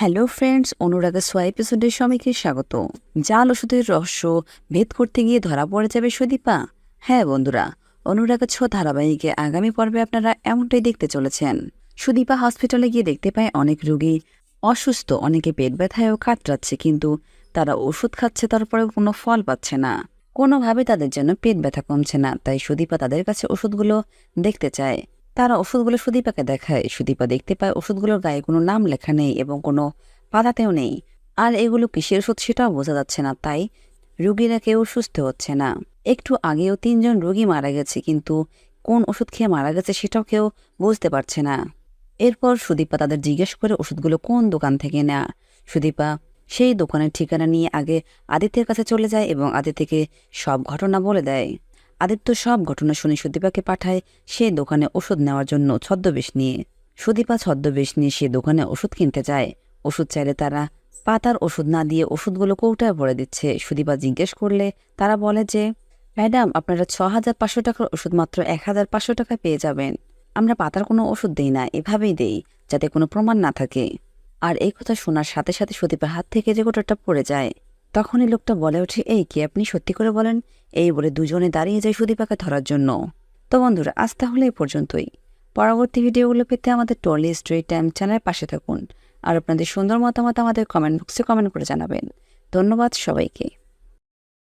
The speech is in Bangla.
হ্যালো ফ্রেন্ডস অনুরাগের সোয়া এপিসোডের সবাইকে স্বাগত। জাল ওষুধের রহস্য ভেদ করতে গিয়ে ধরা পড়ে যাবে সুদীপা। হ্যাঁ বন্ধুরা, অনুরাগা ছ ধারাবাহিকে আগামী পর্বে আপনারা এমনটাই দেখতে চলেছেন। সুদীপা হসপিটালে গিয়ে দেখতে পায় অনেক রোগী অসুস্থ, অনেকে পেট ব্যথায়ও কাতরাচ্ছে কিন্তু তারা ওষুধ খাচ্ছে তারপরেও কোনো ফল পাচ্ছে না। কোনোভাবে তাদের জন্য পেট ব্যথা কমছে না, তাই সুদীপা তাদের কাছে ওষুধগুলো দেখতে চায়। তারা ওষুধগুলো সুদীপাকে দেখায়। সুদীপা দেখতে পায় ওষুধগুলোর গায়ে কোনো নাম লেখা নেই এবং কোনো পাতাতেও নেই। আর এগুলো কিসের ওষুধ সেটাও বোঝা যাচ্ছে না, তাই রুগীরা কেউ সুস্থ হচ্ছে না। একটু আগেও তিনজন রোগী মারা গেছে, কিন্তু কোন ওষুধ খেয়ে মারা গেছে সেটাও কেউ বুঝতে পারছে না। এরপর সুদীপা তাদের জিজ্ঞেস করে ওষুধগুলো কোন দোকান থেকে নেয়া। সুদীপা সেই দোকানের ঠিকানা নিয়ে আগে আদিত্যের কাছে চলে যায় এবং আদিত্যকে সব ঘটনা বলে দেয়। আদিত্য সব ঘটনা শুনে সুদীপাকে পাঠায় সে দোকানে ওষুধ নেওয়ার জন্য ছদ্মবেশ নিয়ে। সুদীপা ছদ্মবেশ নিয়ে সে দোকানে ওষুধ কিনতে যায়। ওষুধ চাইলে তারা পাতার ওষুধ না দিয়ে ওষুধগুলো কৌটায় ভরে দিচ্ছে। সুদীপা জিজ্ঞেস করলে তারা বলে যে, ম্যাডাম, আপনারা ছ হাজার পাঁচশো টাকার ওষুধ মাত্র এক হাজার পাঁচশো টাকা পেয়ে যাবেন। আমরা পাতার কোনো ওষুধ দেই না, এভাবেই দেই, যাতে কোনো প্রমাণ না থাকে। আর এই কথা শোনার সাথে সাথে সুদীপের হাত থেকে যে গোটাটা পড়ে যায়। তখনই লোকটা বলে ওঠে, এই কি আপনি সত্যি করে বলেন? এই বলে দুজনে দাঁড়িয়ে যায় সুদীপাকে ধরার জন্য। তো বন্ধুরা, আজ তাহলে এই পর্যন্তই। পরবর্তী ভিডিওগুলো পেতে আমাদের টলি স্ট্রি টাইম চ্যানেলের পাশে থাকুন। আর আপনাদের সুন্দর মতামত আমাদের কমেন্ট বক্সে কমেন্ট করে জানাবেন। ধন্যবাদ সবাইকে।